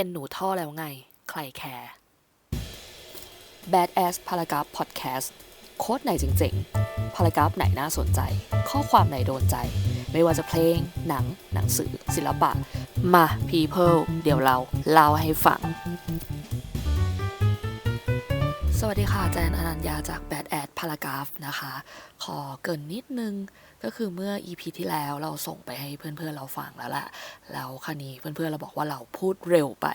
เป็นหนูท่อแล้วไง ใครแคร์ Badass Paragraph Podcast โค้ดไหนจริงๆ พารากราฟไหนน่าสนใจ ข้อความไหนโดนใจ ไม่ว่าจะเพลง หนัง หนังสือ ศิลปะ มา People เดี๋ยวเราเล่าให้ฟัง สวัสดีค่ะ แจนอนัญญาจาก Bad Ad Paragraph นะคะ ขอเกินนิดนึง ก็คือเมื่อ EP ที่แล้วเราส่งไปให้เพื่อนๆเราฟังแล้วแหละแล้วคราวนี้เพื่อนๆเราบอกว่าเราพูดเร็วไป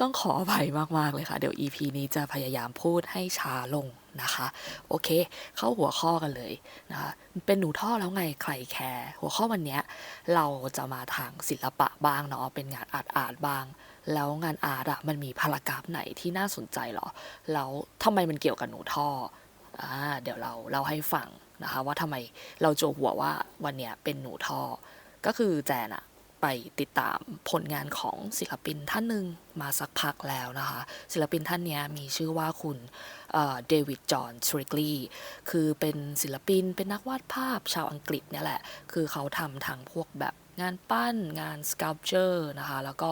ต้องขออภัยมากๆเลยค่ะ เดี๋ยว EP นี้จะพยายามพูดให้ช้าลงนะคะ โอเค เข้าหัวข้อกันเลยนะคะเป็นหนูท่อแล้วไงใครแคร์หัวข้อวันนี้เราจะมาทางศิลปะบ้างเนาะเป็นงานอาร์ตอาร์ตบ้าง แล้วงานอาร์ตอะมันมีพารากราฟไหนที่น่าสนใจเหรอ แล้วทำไมมันเกี่ยวกับหนูท่ออ่าเดี๋ยวเราเล่าให้ฟังนะคะ ว่าทำไมเราโจหัวว่าวันเนี้ยเป็นหนูท่อ ก็คือแจนอะไปติดตามผลงานของศิลปินท่านหนึ่งมาสักพักแล้วนะคะ ศิลปินท่านเนี้ยมีชื่อว่าคุณเดวิดจอห์นทริกลีคือเป็นศิลปินเป็นนักวาดภาพชาวอังกฤษเนี่ยแหละ คือเขาทำทางพวกแบบ งานปั้นงาน sculpture นะคะ แล้วก็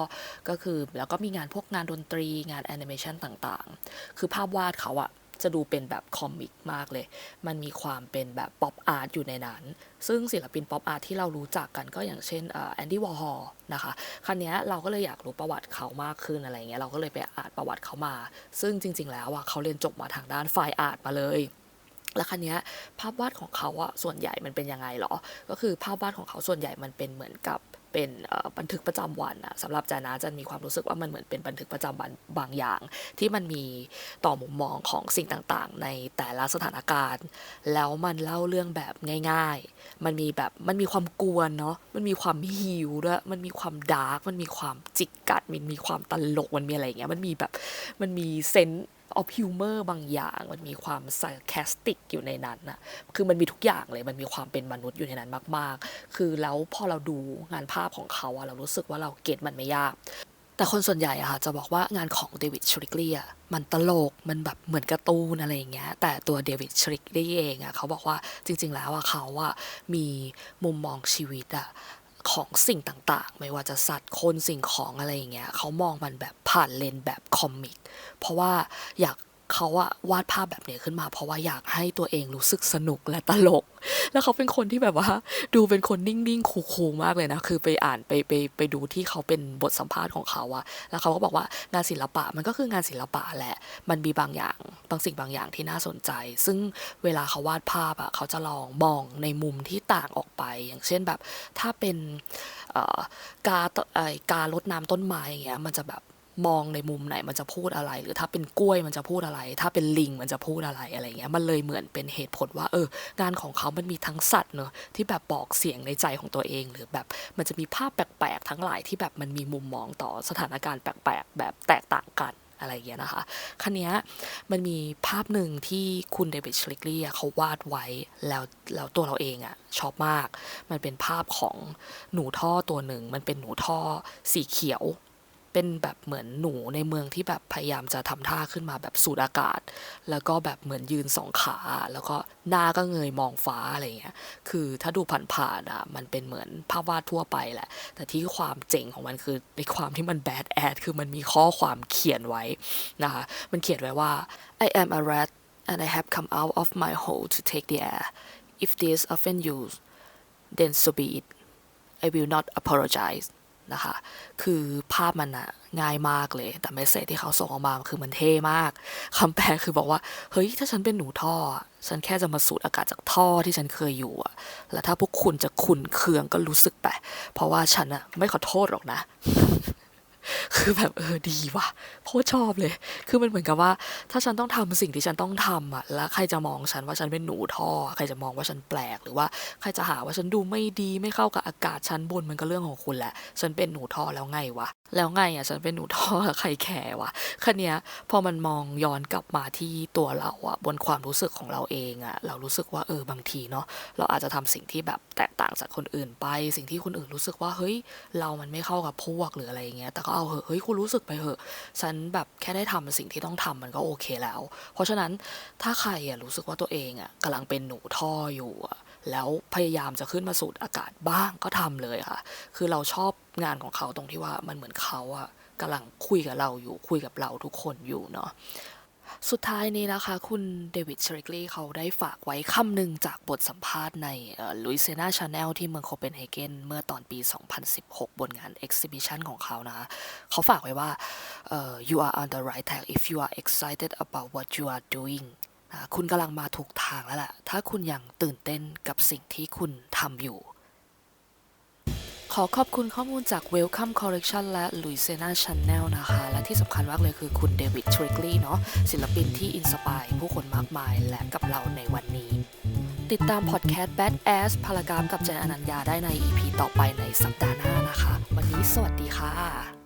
ก็คือแล้วก็มีงานพวกงานดนตรีงานแอนิเมชันต่างๆ คือภาพวาดเขาอะจะดูเป็นแบบคอมิกมากเลย มันมีความเป็นแบบป๊อปอาร์ตอยู่ในนั้น ซึ่งศิลปินป๊อปอาร์ตที่เรารู้จักกันก็อย่างเช่นแอนดี้วอร์ฮอลนะคะครั้นี้เราก็เลยอยากรู้ประวัติเขามากขึ้นอะไรเงี้ย เราก็เลยไปอ่านประวัติเขามา ซึ่งจริง ๆ แล้วอะเขาเรียนจบมาทางด้านไฟอาร์ตมาเลย แล้วคันนี้ภาพวาดของเขาอะส่วนใหญ่มันเป็นยังไงหรอ ก็คือภาพวาดของเขาส่วนใหญ่มันเป็นเหมือนกับเป็นบันทึกประจำวันอะสำหรับจานะจะมีความรู้สึกว่ามันเหมือนเป็นบันทึกประจำวันบางอย่าง ที่มันมีต่อมุมมองของสิ่งต่างๆ ในแต่ละสถานการณ์ แล้วมันเล่าเรื่องแบบง่าย ๆ มันมีแบบมันมีความกวนเนาะมันมีความหิวด้วยมันมีความดาร์กมันมีความจิกกัดมันมีความตลกมันมีอะไรเงี้ยมันมีแบบมันมีเซนส์ ออฟฮิวเมอร์บางอย่าง มันมีความไซแคสติกอยู่ในนั้นนะคือมันมีทุกอย่างเลยมันมีความเป็นมนุษย์อยู่ในนั้นมาก ๆ คือแล้วพอเราดูงานภาพของเขาอะเรารู้สึกว่าเราเก็ตมันไม่ยาก แต่คนส่วนใหญ่อะค่ะจะบอกว่างานของเดวิดชริกลีย์อะมันตลกมันแบบเหมือนการ์ตูนอะไรอย่างเงี้ยแต่ตัวเดวิดชริกลีย์เองอะเขาบอกว่าจริง ๆ แล้วอะเขาอะมีมุมมองชีวิตอะ ของสิ่งต่างๆ ไม่ว่าจะสัตว์คนสิ่งของอะไรอย่างเงี้ยเขามองมันแบบผ่านเลนแบบคอมิก เพราะว่าอยาก เขาอะวาดภาพแบบนี้ขึ้นมา เพราะว่าอยากให้ตัวเองรู้สึกสนุกและตลก แล้วเขาเป็นคนที่แบบว่า ดูเป็นคนนิ่งๆคูลๆมากเลยนะ คือไปอ่านไปไปไปดูที่เขาเป็นบทสัมภาษณ์ของเขาอะแล้วเขาก็บอกว่างานศิลปะมันก็คืองานศิลปะแหละ มันมีบางอย่างบางสิ่งบางอย่างที่น่าสนใจ ซึ่งเวลาเขาวาดภาพอะเขาจะลองมองในมุมที่ต่างออกไป อย่างเช่นแบบถ้าเป็นกาไอการลดน้ำต้นไม้อย่างเงี้ยมันจะแบบ มองในมุมไหนมันจะพูดอะไร หรือถ้าเป็นกล้วยมันจะพูดอะไร ถ้าเป็นลิงมันจะพูดอะไรอะไรเงี้ยมันเลยเหมือนเป็นเหตุผลว่า เออ งานของเขามันมีทั้งสัตว์เนอะที่แบบบอกเสียงในใจของตัวเอง หรือแบบมันจะมีภาพแปลกๆทั้งหลายที่แบบมันมีมุมมองต่อสถานการณ์แปลกๆแบบแตกต่างกันอะไรเงี้ยนะคะคันนี้มันมีภาพหนึ่งที่คุณเดวิดชลิกลี่เขาวาดไว้แล้วแล้วตัวเราเองอะชอบมาก มันเป็นภาพของหนูท่อตัวหนึ่ง มันเป็นหนูท่อสีเขียว เป็นแบบเหมือนหนูในเมืองที่แบบพยายามจะทำท่าขึ้นมาแบบสูดอากาศ แล้วก็แบบเหมือนยืนสองขา แล้วก็หน้าก็เงยมองฟ้าอะไรเงี้ย คือถ้าดูผ่านๆอะมันเป็นเหมือนภาพวาดทั่วไปแหละ แต่ที่ความเจ๋งของมันคือในความที่มันแบดแอดคือมันมีข้อความเขียนไว้นะคะ มันเขียนไว้ว่า I am a rat and I have come out of my hole to take the air if this offend you then so be it I will not apologize นะคะ คือภาพมันอะง่ายมากเลย แต่เมสเซจที่เขาส่งออกมาคือมันเท่มากคำแปลคือบอกว่า เฮ้ย ถ้าฉันเป็นหนูท่อ ฉันแค่จะมาสูดอากาศจากท่อที่ฉันเคยอยู่อะแล้วถ้าพวกคุณจะขุนเคืองก็รู้สึกไป เพราะว่าฉันอะไม่ขอโทษหรอกนะ คือแบบเออดีว่ะโคตรชอบเลย คือมันเหมือนกับว่า ถ้าฉันต้องทำสิ่งที่ฉันต้องทำอะแล้วใครจะมองฉันว่าฉันเป็นหนูท่อ ใครจะมองว่าฉันแปลกหรือว่าใครจะหาว่าฉันดูไม่ดีไม่เข้ากับอากาศชั้นบนมันก็เรื่องของคุณแหละ ฉันเป็นหนูท่อแล้วไงวะแล้วไงอะฉันเป็นหนูท่อใครแคร์วะคันเนี้ยพอมันมองย้อนกลับมาที่ตัวเราอะบนความรู้สึกของเราเองอะเรารู้สึกว่าเออบางทีเนาะเราอาจจะทำสิ่งที่แบบแตกต่างจากคนอื่นไป สิ่งที่คนอื่นรู้สึกว่าเฮ้ย เรามันไม่เข้ากับพวกหรืออะไรเงี้ยแต่ก็เอาเหอะเฮ้ยคุณรู้สึกไปเหอะ ฉันแบบแค่ได้ทำสิ่งที่ต้องทำมันก็โอเคแล้ว เพราะฉะนั้นถ้าใครอะรู้สึกว่าตัวเองอะกำลังเป็นหนูท่ออยู่อะแล้วพยายามจะขึ้นมาสูดอากาศบ้างก็ทำเลยค่ะ คือเราชอบงานของเขาตรงที่ว่ามันเหมือนเขาอะกำลังคุยกับเราอยู่คุยกับเราทุกคนอยู่เนาะ สุดท้ายนี้นะคะ คุณเดวิดเชริกลีเขาได้ฝากไว้คำหนึ่งจากบทสัมภาษณ์ในลุยเซนาชาแนลที่เมืองโคเปนเฮเกนเมื่อตอนปี 2016 บนงาน Exhibition ของเขานะ เขาฝากไว้ว่า you are on the right track if you are excited about what you are doing นะคุณกำลังมาถูกทางแล้วแหละถ้าคุณยังตื่นเต้นกับสิ่งที่คุณทำอยู่ ขอขอบคุณข้อมูลจาก Welcome Collection และ Louisiana Channel นะคะ และที่สำคัญมากเลยคือคุณเดวิดทริกลีเนาะศิลปินที่อินสปายผู้คนมากมายและกับเราในวันนี้ ติดตามพอดแคสต์ Bad Ass พารากรามกับเจนอนัญญาได้ใน EP ต่อไปในสัปดาห์หน้านะคะ วันนี้สวัสดีค่ะ